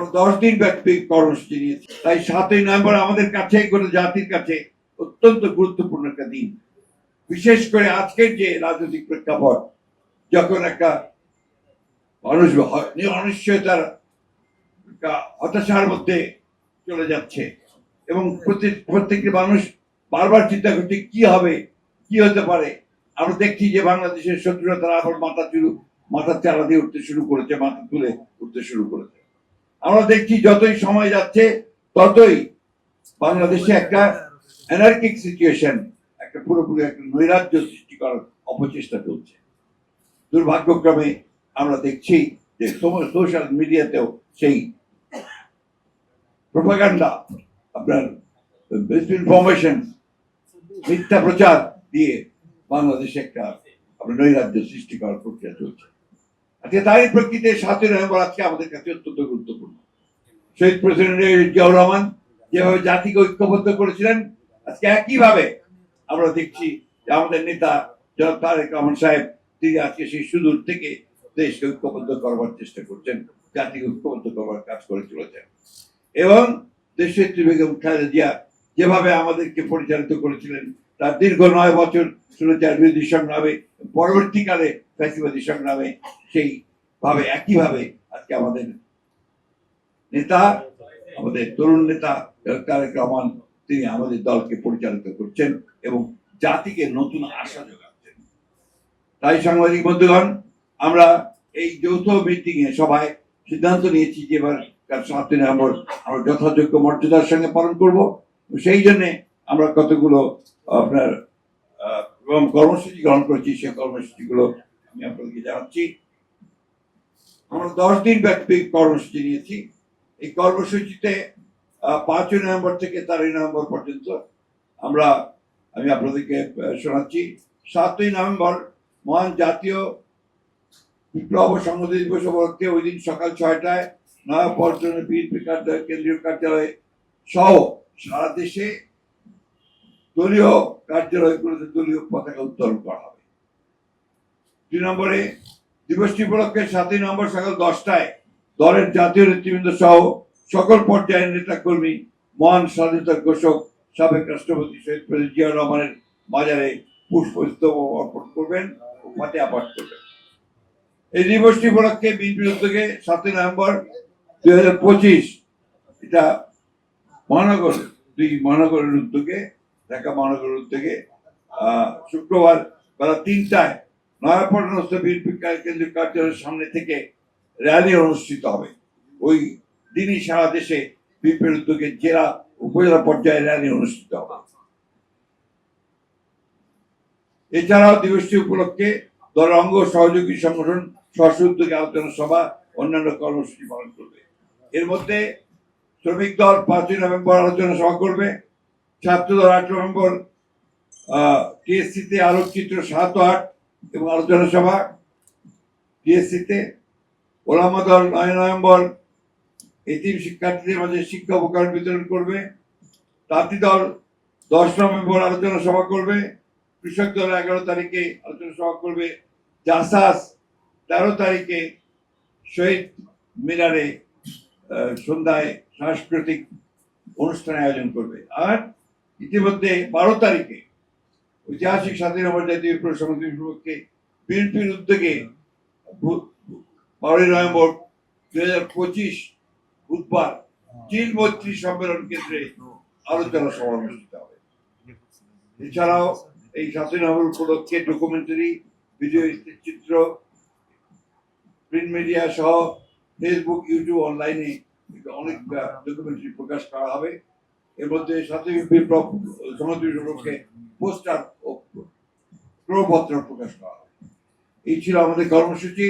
আমরা দশ দিন ব্যাপী কর্মসূচি নিয়েছি তাই সাতই নভেম্বর আমাদের কাছে কোনো জাতির কাছে অত্যন্ত গুরুত্বপূর্ণ একটা দিন। বিশেষ করে আজকের যে রাজনৈতিক প্রেক্ষাপট, যখন একটা মানুষ অনিশ্চয়তার হতাশার মধ্যে চলে যাচ্ছে এবং প্রত্যেক প্রত্যেকটি মানুষ বারবার চিন্তা করছে, কি হবে, কি হতে পারে? আমরা দেখছি যে বাংলাদেশের শত্রুরা তারা আবার মাথা চুরু, মাথার চালা দিয়ে উঠতে শুরু করেছে, মাথা তুলে উঠতে শুরু করেছে। আমরা দেখছি যতই সময় যাচ্ছে, ততই বাংলাদেশে একটা অ্যানার্কিক সিচুয়েশন একটা পুরোপুরি একটা নৈরাজ্য সৃষ্টি করার অপচেষ্টা চলছে। দুর্ভাগ্যক্রমে আমরা দেখছি যে সোশ্যাল মিডিয়াতেও সেই প্রোপাগান্ডা আপনার ইনফরমেশন মিথ্যা প্রচার দিয়ে বাংলাদেশে একটা আপনার নৈরাজ্য সৃষ্টি করার প্রক্রিয়া চলছে। আজকে তারই প্রকৃতিতে সাতই নভেম্বর আজকে আমাদের কাছে অত্যন্ত শহীদ প্রেসিডেন্ট জিয়াউর রহমান যেভাবে জাতিকে ঐক্যবদ্ধ করেছিলেন, আজকে একইভাবে আমরা দেখছি যে আমাদের নেতা জনাব তারেক রহমান সাহেব, তিনি আজকে সেই সুদূর থেকে দেশকে ঐক্যবদ্ধ করবার চেষ্টা করছেন, জাতিকে ঐক্যবদ্ধ করবার কাজ করে চলেছেন। এবং দেশের বেগম খালেদা জিয়া যেভাবে আমাদেরকে পরিচালিত করেছিলেন, তার দীর্ঘ নয় বছর সুরচার বিরোধী সংগ্রামে, পরবর্তীকালে ফ্যাসিবাদী সংগ্রামে সেই ভাবে একইভাবে আজকে আমাদের নেতা, আমাদের তরুণ নেতা, তারেক রহমান, তিনি আমাদের দলকে পরিচালিত করছেন এবং জাতিকে নতুন আশা যোগাচ্ছেন। তাই সাংবাদিক বন্ধুগণ, আমরা এই যৌথ মিটিং এ সবাই সিদ্ধান্ত নিয়েছি যে এবার সাতই নভেম্বর আমরা যথাযোগ্য মর্যাদার সঙ্গে পালন করব। সেই জন্য আমরা কতগুলো আপনার কর্মসূচি গ্রহণ করেছি, সেই কর্মসূচিগুলো আমি আপনাদেরকে জানাচ্ছি। আমরা দশ দিন ব্যাপী কর্মসূচি নিয়েছি। এই কর্মসূচিতে পাঁচই নভেম্বর থেকে তেরোই নভেম্বর পর্যন্ত আমরা, আমি আপনাদেরকে শোনাচ্ছি। সাতই নভেম্বর, মহান জাতীয় বিপ্লব সংহতি দিবস উপলক্ষে ওই দিন সকাল ছয়টায় নয়া পল্টনের বিএনপি কার্যালয়, কেন্দ্রীয় কার্যালয়ে সহ সারা দেশে দলীয় কার্যালয়গুলোতে দলীয় পতাকা উত্তোলন করা হবে। দুই নম্বরে দিবসটি উপলক্ষে সাতই নভেম্বর সকাল দশটায় দলের জাতীয় নেতৃবৃন্দ সহ সকল পর্যায়ের নেতা কর্মী মহান স্বাধীনতা ঘোষক, সাবেক রাষ্ট্রপতি শহীদ প্রেসিডেন্ট জিয়া রহমানের মাজারে পুষ্পস্তব অর্পণ করবেন ও পাঠ করবেন। এই দিবসটি উপলক্ষে বিএনপির উদ্যোগে সাতই নভেম্বর দুই হাজার পঁচিশ এটা মহানগর, দুই মহানগরের উদ্যোগে, ঢাকা মহানগরের উদ্যোগে শুক্রবার বেলা তিনটায় নয়াপট্টনস্থ বিএনপি কেন্দ্রীয় কার্যালয়ের সামনে থেকে র্যালি অনুষ্ঠিত হবে। ওই দিনই সারা দেশে বিএনপির উদ্যোগে জেলা উপজেলা পর্যায়ে র্যালি অনুষ্ঠিত হবে। এছাড়াও দিবসটি উপলক্ষে দলের অঙ্গ সহযোগী সংগঠন স্বস্ব উদ্যোগে আলোচনা সভা, অন্যান্য কর্মসূচি পালন করবে। এর মধ্যে শ্রমিক দল পাঁচই নভেম্বর আলোচনা সভা করবে। ছাত্র দল আট নভেম্বর টিএসসিতে আলোকচিত্র সাত আট এবং আলোচনা সভা টিএসসিতে ওলামা দল নয় নভেম্বর এতিম শিক্ষার্থীদের মাঝে শিক্ষা উপকরণ বিতরণ করবে। তাঁতি দল দশ নভেম্বর আলোচনা সভা করবে। কৃষক দল এগারো তারিখে আলোচনা সভা করবে। জাসাস তেরো তারিখে শহীদ মিনারে সন্ধ্যায় সাংস্কৃতিক অনুষ্ঠান আয়োজন করবে। আর ইতিমধ্যে বারো তারিখে ঐতিহাসিক স্বাধীনতা জাতীয় প্রসঙ্গ বিপক্ষে বিএনপির উদ্যোগে বারোই নভেম্বর দুই হাজার পঁচিশ বুধবার চীন মৈত্রী সম্মেলন কেন্দ্রে আলোচনা সভা অনুষ্ঠিত হবে। এছাড়াও এই সাতই নভেম্বর উপলক্ষে ডকুমেন্টারি ভিডিও চিত্র প্রিন্ট মিডিয়া সহ ফেসবুক ইউটিউব অনলাইনে অনেক ডকুমেন্টারি প্রকাশ করা হবে। এর মধ্যে সাতই উপলক্ষে পোস্টার ও প্রপত্র প্রকাশ করা হবে। এই ছিল আমাদের কর্মসূচি।